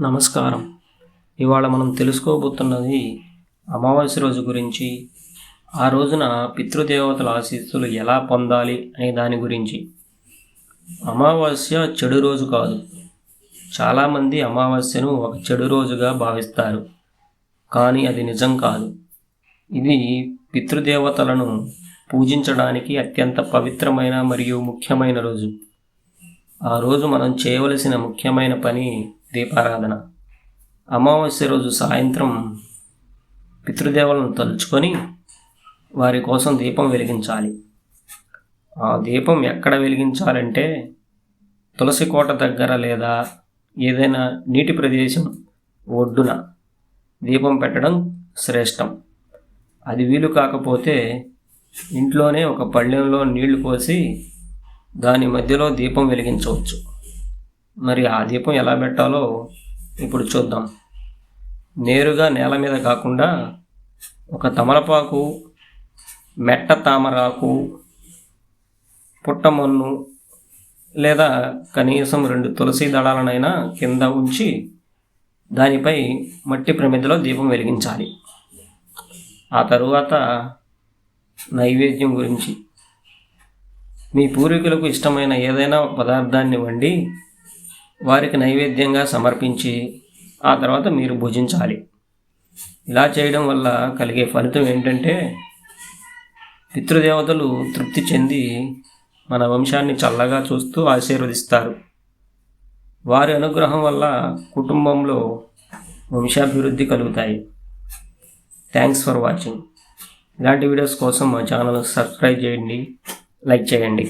నమస్కారం. ఇవాళ మనం తెలుసుకోబోతున్నది అమావాస్య రోజు గురించి. ఆ రోజున పితృదేవతల ఆశీస్సులు ఎలా పొందాలి అనే దాని గురించి. అమావాస్య చెడు రోజు కాదు. చాలామంది అమావాస్యను ఒక చెడు రోజుగా భావిస్తారు. కానీ అది నిజం కాదు. ఇది పితృదేవతలను పూజించడానికి అత్యంత పవిత్రమైన మరియు ముఖ్యమైన రోజు. ఆ రోజు మనం చేయవలసిన ముఖ్యమైన పని దీపారాధన. అమావాస్య రోజు సాయంత్రం పితృదేవులను తలుచుకొని వారి కోసం దీపం వెలిగించాలి. ఆ దీపం ఎక్కడ వెలిగించాలంటే తులసి కోట దగ్గర లేదా ఏదైనా నీటి ప్రదేశం ఒడ్డున దీపం పెట్టడం శ్రేష్టం. అది వీలు కాకపోతే ఇంట్లోనే ఒక పళ్ళెంలో నీళ్ళు పోసి దాని మధ్యలో దీపం వెలిగించవచ్చు. మరి ఆ దీపం ఎలా పెట్టాలో ఇప్పుడు చూద్దాం. నేరుగా నేల మీద కాకుండా ఒక తమలపాకు మెట్ట తామరాకు పుట్టమన్ను లేదా కనీసం రెండు తులసి దళాలనైనా కింద ఉంచి దానిపై మట్టి ప్రమిదలో దీపం వెలిగించాలి. ఆ తరువాత నైవేద్యం గురించి. మీ పూర్వీకులకు ఇష్టమైన ఏదైనా పదార్థాన్ని వండి వారికి నైవేద్యంగా సమర్పించి ఆ తర్వాత మీరు భుజించాలి. ఇలా చేయడం వల్ల కలిగే ఫలితం ఏంటంటే పితృదేవతలు తృప్తి చెంది మన వంశాన్ని చల్లగా చూస్తూ ఆశీర్వదిస్తారు. వారి అనుగ్రహం వల్ల కుటుంబంలో వంశాభివృద్ధి కలుగుతాయి. థ్యాంక్స్ ఫర్ వాచింగ్ ఇలాంటి వీడియోస్ కోసం మా ఛానల్ సబ్స్క్రైబ్ చేయండి లైక్ చేయండి.